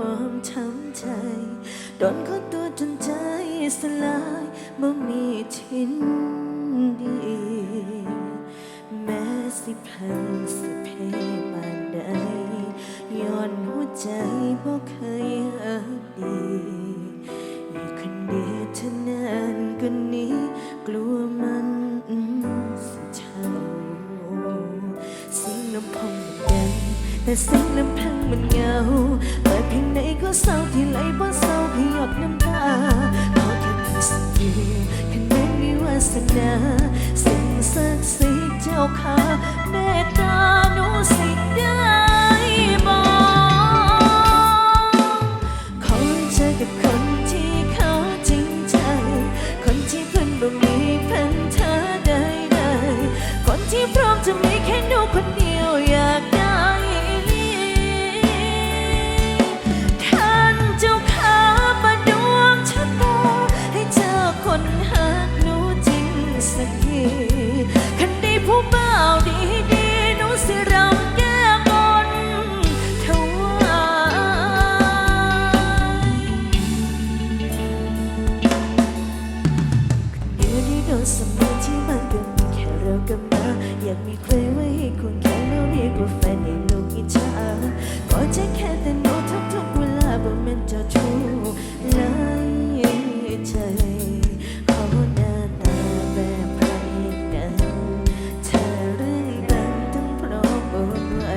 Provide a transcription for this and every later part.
ความช้ำใจโดนเขาตัวจนใจสลายบ่มีทิ้นดี แม้สิพังสิเพปานใดย้อนหัวใจบ่เคยหักดีอีกคนเดียวเท่านั้นก็นี้ กลัวมันสิเช่าสิ่งลำพองมันดัง แต่สิ่งลำพังมันเหงาเปิดเพลงไหนก็เศร้าที่ไหลบ่เศร้าให้หยดน้ำตาขอแค่เพียงสิ่เดียวแค่นั้นมีวาสนาสิ่งศักดิ์สิทธิ์เจ้าค่ะเมตตาหนูสิได้บ่ขอเจอกับคนที่เขาจริงใจ คนที่เพิ่นบ่มีเพันธะใดๆคนที่พร้อมจะมีแค่หนูคนเดียวอยากได้ เรากับมาอยากมีใครไว้ให้คุณแค่แล้วเรียกว่าแฟนในโลกอิจฉาขอใจแค่แต่โน้ตทุกๆเวลาบ่แม่นจ้าชู้หลายใจขอหน้าตาแบบพรกหนังเธอเรื่องดังต้องพร้อมบนไว้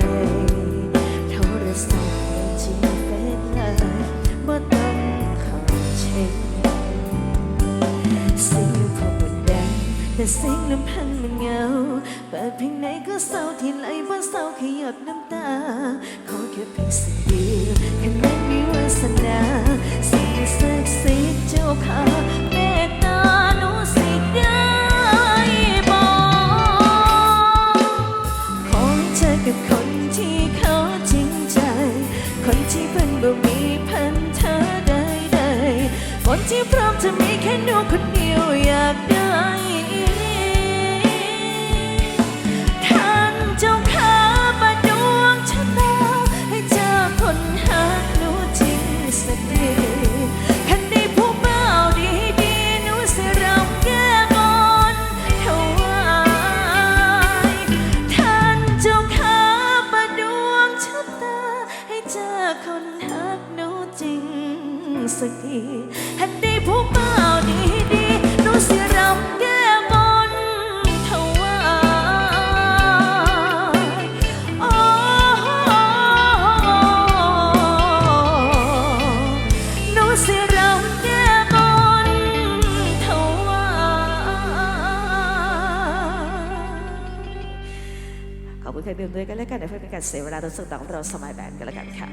โทรศัพท์บัญชีเฟซไลน์บ่ต้องเขอเช็คเสียงพอมันดังแต่เสียงลำพันเหงาเปิดเพลงไหนก็เศร้าที่ไหลบ่าเศร้าแค่หยดน้ำตา ขอแค่เพียงสิ่งเดียวแค่นั้นมีวาสนาสิ่งศักดิ์สิทธิ์เจ้าค่ะเมตตาหนูสิได้บอกขอให้เจอกับคนที่เขาจริงใจ คนที่เพิ่นบ่มีพันเธะใดๆคนที่พร้อมจะมีแค่หนูคนเดียวอยากได้ สักทีหันได้ผู้บ่าดีๆหนูสิรำแก้บนถวายโอ้หนูสิรำแก้บนถวายขอบคุณใครเดิมด้วยกันแล้วกันเดี๋ยวเพื่อเป็นการเสียเวลาตัวสุดต่อของเราสมัยแบนกันแล้วกันค่ะ